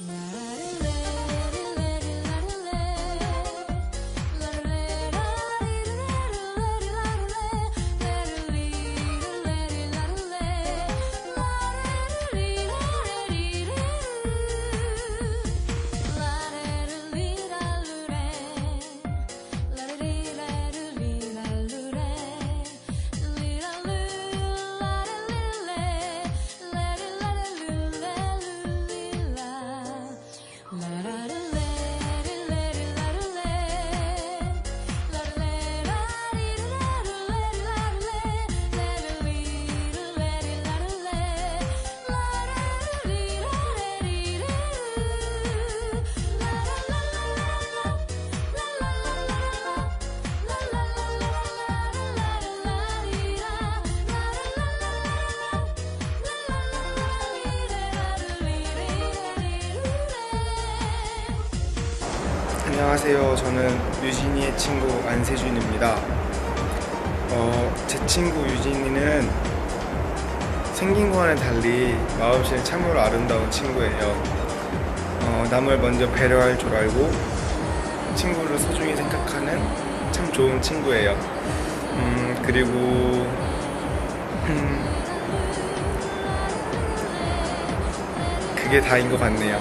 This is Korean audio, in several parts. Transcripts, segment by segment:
Não. 안녕하세요. 저는 유진이의 친구 안세준입니다. 어, 제 친구 유진이는 생긴 거와는 달리 마음씨는 참으로 아름다운 친구예요. 어, 남을 먼저 배려할 줄 알고 친구를 소중히 생각하는 참 좋은 친구예요. 음, 그리고 음, 그게 다인 것 같네요.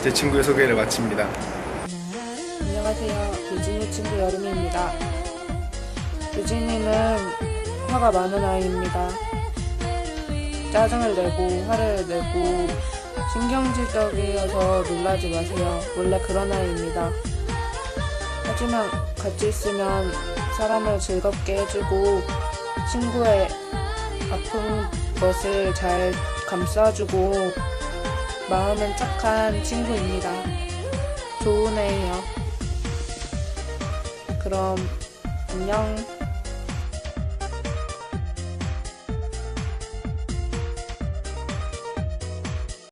제 친구의 소개를 마칩니다. 안녕하세요. 유진이 친구 여름입니다. 유진이는 화가 많은 아이입니다. 짜증을 내고 화를 내고 신경질적이어서 놀라지 마세요. 원래 그런 아이입니다. 하지만 같이 있으면 사람을 즐겁게 해주고 친구의 아픈 것을 잘 감싸주고 마음은 착한 친구입니다. 좋은 애예요. 그럼 안녕.